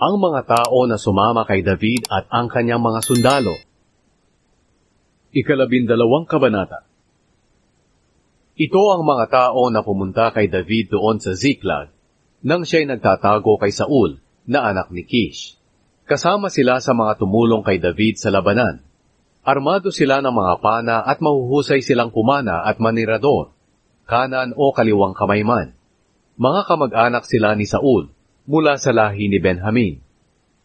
Ang mga tao na sumama kay David at ang kanyang mga sundalo. Ikalabindalawang kabanata Ito ang mga tao na pumunta kay David doon sa Ziklag nang siya'y nagtatago kay Saul na anak ni Kish. Kasama sila sa mga tumulong kay David sa labanan. Armado sila ng mga pana at mahuhusay silang kumana at manirador, kanan o kaliwang kamay man. Mga kamag-anak sila ni Saul mula sa lahi ni Benjamin.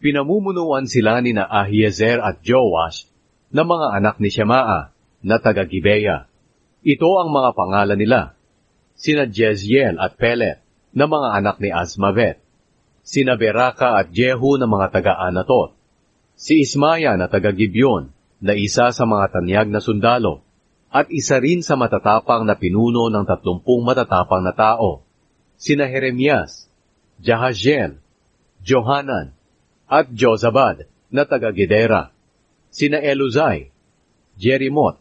Pinamumunuan sila ni na Ahiezer at Joash na mga anak ni Shemaa na taga Gibeya. Ito ang mga pangalan nila. Sina Jeziel at Pelet na mga anak ni Asmavet. Sina Beraka at Jehu na mga taga Anatot. Si Ismaya na taga Gibeon na isa sa mga tanyag na sundalo at isa rin sa matatapang na pinuno ng tatlumpung matatapang na tao. Sina Jeremias, Jahaziel, Johanan, at Jozabad na taga Gedera. Sina Eluzai, Jerimot,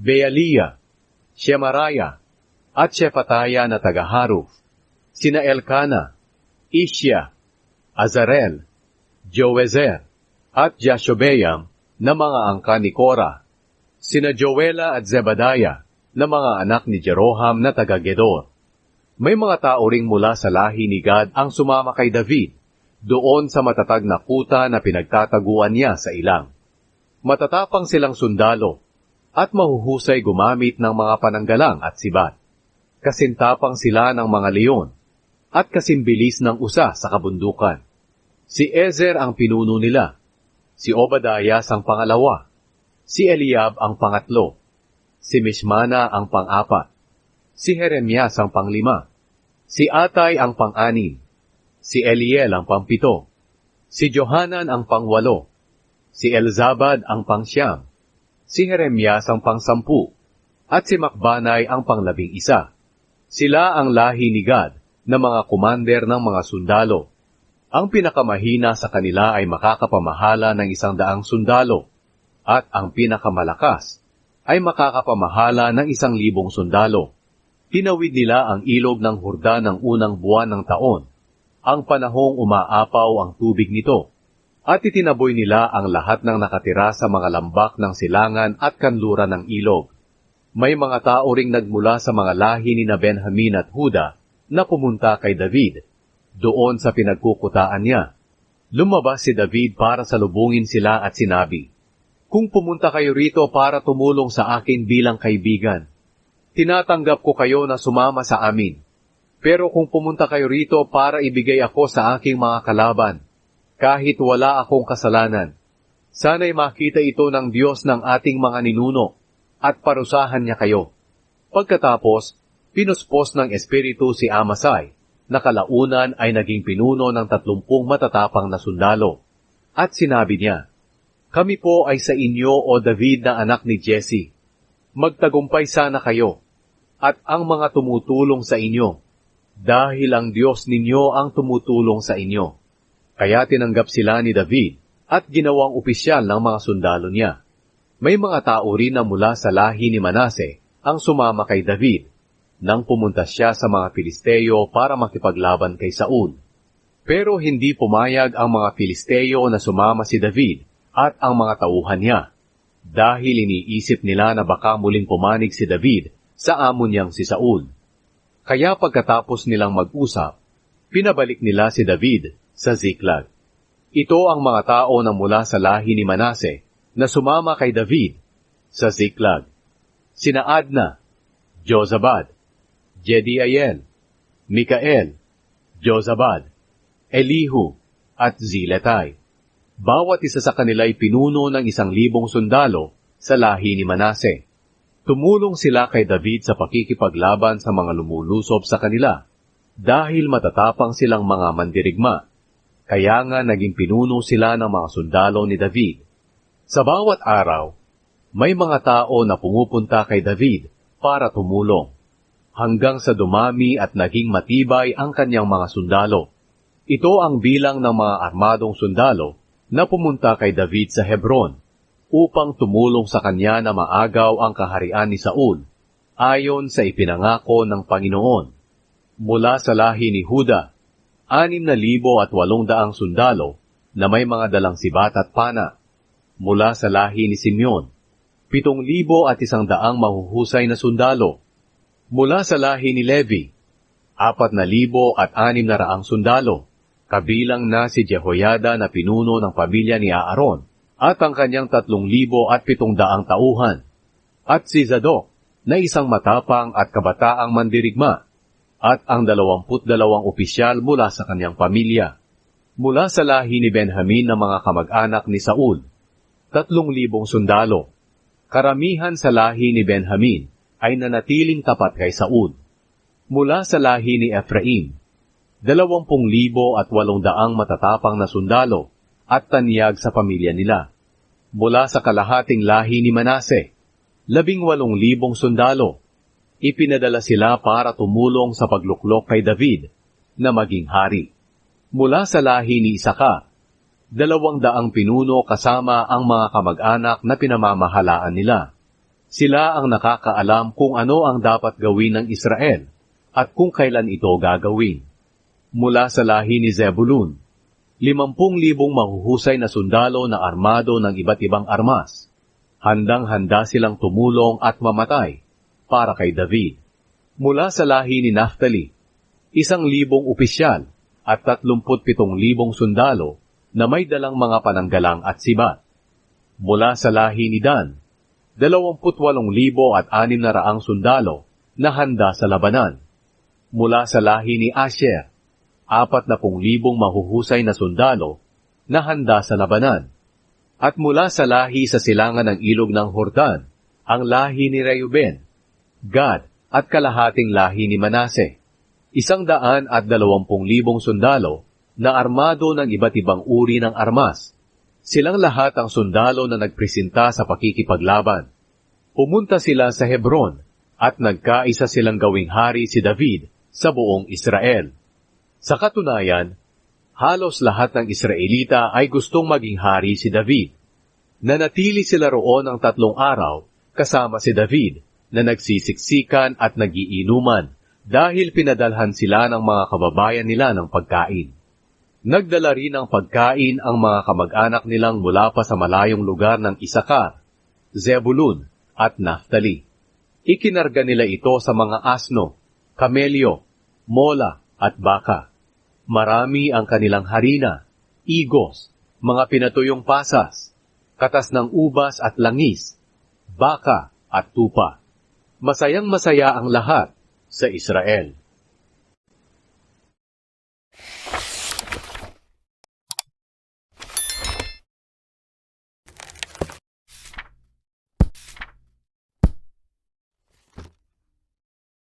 Bealia, Shemaraya, at Shefataya na taga Haruf. Sina Elkana, Ishya, Azarel, Joezer, at Jashobeam na mga angka ni Kora. Sina Joela at Zebadaya na mga anak ni Jeroham na taga Gedor. May mga tao ring mula sa lahi ni Gad ang sumama kay David, doon sa matatag na kuta na pinagtataguan niya sa ilang. Matatapang silang sundalo, at mahuhusay gumamit ng mga pananggalang at sibat. Kasintapang sila ng mga leon, at kasimbilis ng usa sa kabundukan. Si Ezer ang pinuno nila, si Obadias ang pangalawa, si Eliab ang pangatlo, si Mishmana ang pang-apat, si Jeremias ang panglima, si Atay ang pang-anim, si Eliel ang pangpito, si Johanan ang pangwalo, si Elzabad ang pangsyam, si Jeremias ang pangsampu, at si Makbanay ang panglabing isa. Sila ang lahi ni Gad na mga kumander ng mga sundalo. Ang pinakamahina sa kanila ay makakapamahala ng isang daang sundalo, at ang pinakamalakas ay makakapamahala ng isang libong sundalo. Tinawid nila ang ilog ng hurda ng unang buwan ng taon, ang panahong umaapaw ang tubig nito, at itinaboy nila ang lahat ng nakatira sa mga lambak ng silangan at kanluran ng ilog. May mga tao ring nagmula sa mga lahi ni na Benjamin at Huda na pumunta kay David, doon sa pinagkukutaan niya. Lumabas si David para salubungin sila at sinabi, Kung pumunta kayo rito para tumulong sa akin bilang kaibigan, tinatanggap ko kayo na sumama sa amin. Pero kung pumunta kayo rito para ibigay ako sa aking mga kalaban, kahit wala akong kasalanan, sana'y makita ito ng Diyos ng ating mga ninuno at parusahan niya kayo. Pagkatapos, pinuspos ng Espiritu si Amasai, na kalaunan ay naging pinuno ng tatlumpung matatapang na sundalo. At sinabi niya, Kami po ay sa inyo o David na anak ni Jesse. Magtagumpay sana kayo, at ang mga tumutulong sa inyo, dahil ang Diyos ninyo ang tumutulong sa inyo. Kaya tinanggap sila ni David at ginawang opisyal ng mga sundalo niya. May mga tao rin na mula sa lahi ni Manase ang sumama kay David nang pumunta siya sa mga Filisteo para makipaglaban kay Saul. Pero hindi pumayag ang mga Filisteo na sumama si David at ang mga tauhan niya, dahil iniisip nila na baka muling pumanig si David sa amo niyang si Saul. Kaya pagkatapos nilang mag-usap, pinabalik nila si David sa Ziklag. Ito ang mga tao na mula sa lahi ni Manase na sumama kay David sa Ziklag. Sina Adna, Jozabad, Jediael, Mikael, Jozabad, Elihu, at Ziletay. Bawat isa sa kanila ay pinuno ng isang libong sundalo sa lahi ni Manase. Tumulong sila kay David sa pakikipaglaban sa mga lumulusob sa kanila dahil matatapang silang mga mandirigma. Kaya nga naging pinuno sila ng mga sundalo ni David. Sa bawat araw, may mga tao na pumupunta kay David para tumulong, hanggang sa dumami at naging matibay ang kanyang mga sundalo. Ito ang bilang ng mga armadong sundalo na pumunta kay David sa Hebron upang tumulong sa kanya na maagaw ang kaharian ni Saul, ayon sa ipinangako ng Panginoon. Mula sa lahi ni Huda, anim na libo at walong daang sundalo na may mga dalang sibat at pana. Mula sa lahi ni Simeon, pitong libo at isang daang mahuhusay na sundalo. Mula sa lahi ni Levi, apat na libo at anim na raang sundalo, kabilang na si Jehoyada na pinuno ng pamilya ni Aaron, at ang kanyang tatlong libo at pitong daang tauhan, at si Zadok na isang matapang at kabataang mandirigma, at ang dalawamput dalawang opisyal mula sa kanyang pamilya. Mula sa lahi ni Benjamin na mga kamag-anak ni Saul, tatlong libong sundalo. Karamihan sa lahi ni Benjamin ay nanatiling tapat kay Saul. Mula sa lahi ni Ephraim, dalawampung libo at walong daang matatapang na sundalo at tanyag sa pamilya nila. Mula sa kalahating lahi ni Manase, labing walong libong sundalo. Ipinadala sila para tumulong sa pagluklok kay David na maging hari mula sa lahi ni Isaka, dalawang daang pinuno kasama ang mga kamag-anak na pinamamahalaan nila. Sila ang nakakaalam kung ano ang dapat gawin ng Israel at kung kailan ito gagawin. Mula sa lahi ni Zebulun, limampung libong mahuhusay na sundalo na armado ng iba't ibang armas. Handang-handa silang tumulong at mamatay para kay David. Mula sa lahi ni Naphtali, isang libong opisyal at 37,000 sundalo na may dalang mga pananggalang at sibat. Mula sa lahi ni Dan, 28,000 at 600 sundalo na handa sa labanan. Mula sa lahi ni Asher, 40,000 mahuhusay na sundalo na handa sa labanan. At mula sa lahi sa silangan ng ilog ng Hordan, ang lahi ni Reuben, Gad at kalahating lahi ni Manase isang daan at dalawampung libong sundalo na armado ng iba't ibang uri ng armas. Silang lahat ang sundalo na nagpresinta sa pakikipaglaban. Pumunta sila sa Hebron at nagkaisa silang gawing hari si David sa buong Israel. Sa katunayan, halos lahat ng Israelita ay gustong maging hari si David. Nanatili sila roon ng tatlong araw kasama si David na nagsisiksikan at nagiinuman dahil pinadalhan sila ng mga kababayan nila ng pagkain. Nagdala rin ng pagkain ang mga kamag-anak nilang mula pa sa malayong lugar ng Isakar, Zebulun at Naphtali. Ikinarga nila ito sa mga asno, kamelyo, mola at baka. Marami ang kanilang harina, igos, mga pinatuyong pasas, katas ng ubas at langis, baka at tupa. Masayang masaya ang lahat sa Israel.